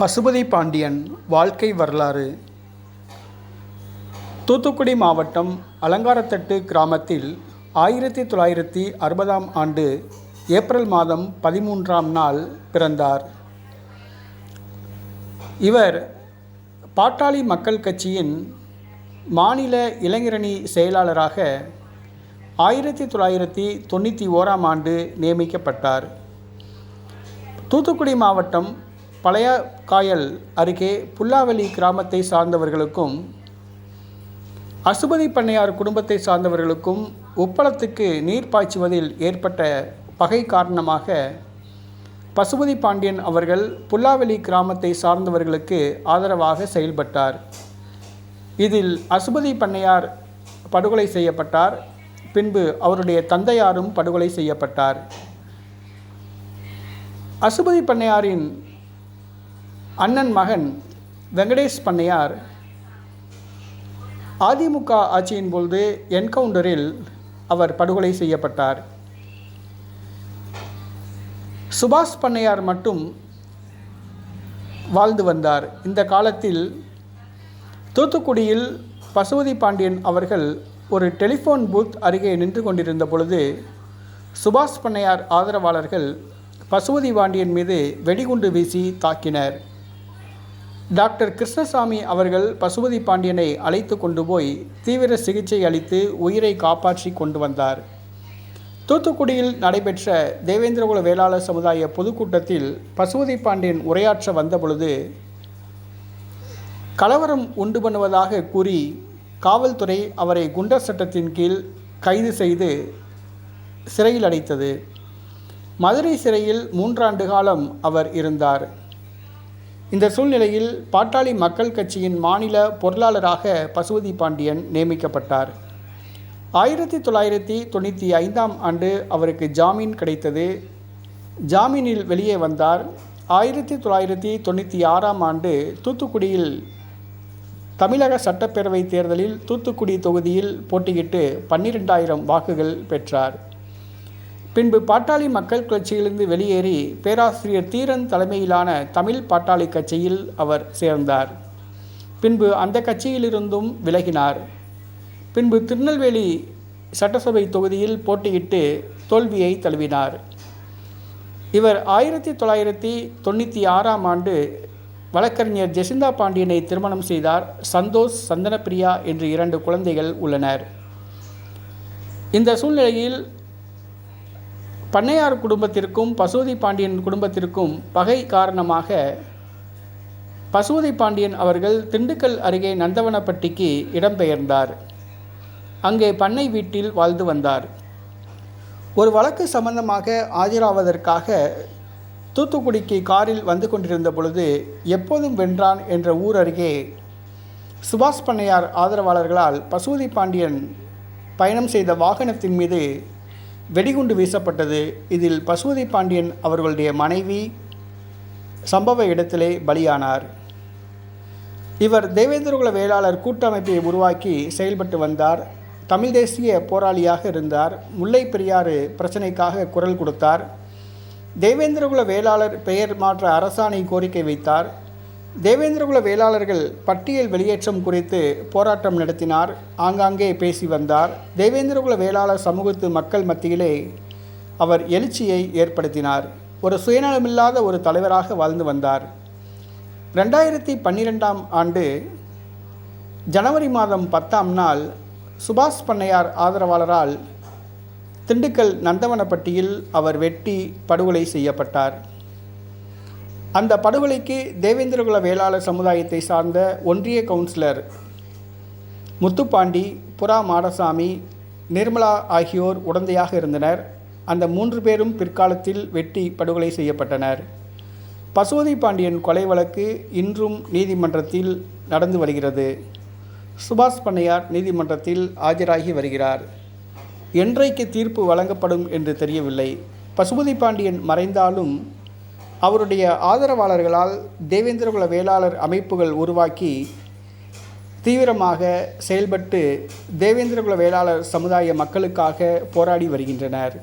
பசுபதி பாண்டியன் வாழ்க்கை வரலாறு. தூத்துக்குடி மாவட்டம் அலங்காரத்தட்டு கிராமத்தில் ஆயிரத்தி தொள்ளாயிரத்தி அறுபதாம் ஆண்டு ஏப்ரல் மாதம் பதிமூன்றாம் நாள் பிறந்தார். இவர் பாட்டாளி மக்கள் கட்சியின் மாநில இளைஞரணி செயலாளராக ஆயிரத்தி தொள்ளாயிரத்தி தொண்ணூற்றி ஓராம் ஆண்டு நியமிக்கப்பட்டார். தூத்துக்குடி மாவட்டம் பழைய காயல் அருகே புல்லாவெளி கிராமத்தை சார்ந்தவர்களுக்கும் அசுபதி பண்ணையார் குடும்பத்தை சார்ந்தவர்களுக்கும் உப்பளத்துக்கு நீர் பாய்ச்சுவதில் ஏற்பட்ட பகை காரணமாக பசுபதி பாண்டியன் அவர்கள் புல்லாவெளி கிராமத்தை சார்ந்தவர்களுக்கு ஆதரவாக செயல்பட்டார். இதில் அசுபதி பண்ணையார் படுகொலை செய்யப்பட்டார். பின்பு அவருடைய தந்தையாரும் படுகொலை செய்யப்பட்டார். அசுபதி பண்ணையாரின் அண்ணன் மகன் வெங்கடேஷ் பண்ணையார் அதிமுக ஆட்சியின் பொழுது என்கவுண்டரில் அவர் படுகொலை செய்யப்பட்டார். சுபாஷ் பண்ணையார் மட்டும் வாழ்ந்து வந்தார். இந்த காலத்தில் தூத்துக்குடியில் பசுபதி பாண்டியன் அவர்கள் ஒரு டெலிஃபோன் பூத் அருகே நின்று கொண்டிருந்த பொழுது சுபாஷ் பண்ணையார் ஆதரவாளர்கள் பசுபதி பாண்டியன் மீது வெடிகுண்டு வீசி தாக்கினர். டாக்டர் கிருஷ்ணசாமி அவர்கள் பசுபதி பாண்டியனை அழைத்து கொண்டு போய் தீவிர சிகிச்சை அளித்து உயிரை காப்பாற்றி கொண்டு வந்தார். தூத்துக்குடியில் நடைபெற்ற தேவேந்திரகுல வேளாளர் சமுதாய பொதுக்கூட்டத்தில் பசுபதி பாண்டியன் உரையாற்ற வந்தபொழுது கலவரம் உண்டு பண்ணுவதாக கூறி காவல்துறை அவரை குண்டர் சட்டத்தின் கீழ் கைது செய்து சிறையில் அடைத்தது. மதுரை சிறையில் மூன்றாண்டு காலம் அவர் இருந்தார். இந்த சூழ்நிலையில் பாட்டாளி மக்கள் கட்சியின் மாநில பொருளாளராக பசுபதி பாண்டியன் நியமிக்கப்பட்டார். ஆயிரத்தி தொள்ளாயிரத்தி தொண்ணூற்றி ஐந்தாம் ஆண்டு அவருக்கு ஜாமீன் கிடைத்தது. ஜாமீனில் வெளியே வந்தார். ஆயிரத்தி தொள்ளாயிரத்தி தொண்ணூற்றி ஆறாம் ஆண்டு தூத்துக்குடியில் தமிழக சட்டப்பேரவை தேர்தலில் தூத்துக்குடி தொகுதியில் போட்டியிட்டு பன்னிரெண்டாயிரம் வாக்குகள் பெற்றார். பின்பு பாட்டாளி மக்கள் கட்சியிலிருந்து வெளியேறி பேராசிரியர் தீரன் தலைமையிலான தமிழ் பாட்டாளி கட்சியில் அவர் சேர்ந்தார். பின்பு அந்த கட்சியிலிருந்தும் விலகினார். பின்பு திருநெல்வேலி சட்டசபை தொகுதியில் போட்டியிட்டு தோல்வியை தழுவினார். இவர் ஆயிரத்தி தொள்ளாயிரத்தி தொண்ணூற்றி ஆறாம் ஆண்டு வழக்கறிஞர் ஜெசிந்தா பாண்டியனை திருமணம் செய்தார். சந்தோஷ் சந்தனப்பிரியா என்று இரண்டு குழந்தைகள் உள்ளனர். இந்த சூழ்நிலையில் பண்ணையார் குடும்பத்திற்கும் பசுவதி பாண்டியன் குடும்பத்திற்கும் பகை காரணமாக பசுவதி பாண்டியன் அவர்கள் திண்டுக்கல் அருகே நந்தவனப்பட்டிக்கு இடம்பெயர்ந்தார். அங்கே பண்ணை வீட்டில் வாழ்ந்து வந்தார். ஒரு வழக்கு சம்பந்தமாக ஆஜராவதற்காக தூத்துக்குடிக்கு காரில் வந்து கொண்டிருந்த பொழுது எப்போதும் வென்றான் என்ற ஊர் அருகே சுபாஷ் பண்ணையார் ஆதரவாளர்களால் பசுவதி பாண்டியன் பயணம் செய்த வாகனத்தின் மீது வெடிகுண்டு வீசப்பட்டது. இதில் பசுவதி பாண்டியன் அவர்களுடைய மனைவி சம்பவ இடத்திலே பலியானார். இவர் தேவேந்திரகுல வேளாளர் கூட்டமைப்பை உருவாக்கி செயல்பட்டு வந்தார். தமிழ் தேசிய போராளியாக இருந்தார். முல்லை பெரியாறு பிரச்சனைக்காக குரல் கொடுத்தார். தேவேந்திரகுல வேளாளர் பெயர் மாற்ற அரசாணை கோரிக்கை வைத்தார். தேவேந்திரகுல வேளாளர்கள் பட்டியல் வெளியேற்றம் குறித்து போராட்டம் நடத்தினார். ஆங்காங்கே பேசி வந்தார். தேவேந்திரகுல வேளாளர் சமூகத்து மக்கள் மத்தியிலே அவர் எழுச்சியை ஏற்படுத்தினார். ஒரு சுயநலமில்லாத ஒரு தலைவராக வாழ்ந்து வந்தார். ரெண்டாயிரத்தி பன்னிரெண்டாம் ஆண்டு ஜனவரி மாதம் பத்தாம் நாள் சுபாஷ் பண்ணையார் ஆதரவாளரால் திண்டுக்கல் நந்தவனப்பட்டியில் அவர் வெட்டி படுகொலை செய்யப்பட்டார். அந்த படுகொலைக்கு தேவேந்திரகுல வேளாளர் சமுதாயத்தை சார்ந்த ஒன்றிய கவுன்சிலர் முத்துப்பாண்டி புறா மாடசாமி நிர்மலா ஆகியோர் உடந்தையாக இருந்தனர். அந்த மூன்று பேரும் பிற்காலத்தில் வெட்டி படுகொலை செய்யப்பட்டனர். பசுவதி பாண்டியன் கொலை வழக்கு இன்றும் நீதிமன்றத்தில் நடந்து வருகிறது. சுபாஷ் பண்ணையார் நீதிமன்றத்தில் ஆஜராகி வருகிறார். என்றைக்கு தீர்ப்பு வழங்கப்படும் என்று தெரியவில்லை. பசுபதி பாண்டியன் மறைந்தாலும் அவருடைய ஆதரவாளர்களால் தேவேந்திரகுல வேளாளர் அமைப்புகள் உருவாக்கி தீவிரமாக செயல்பட்டு தேவேந்திரகுல வேளாளர் சமுதாய மக்களுக்காக போராடி வருகின்றனர்.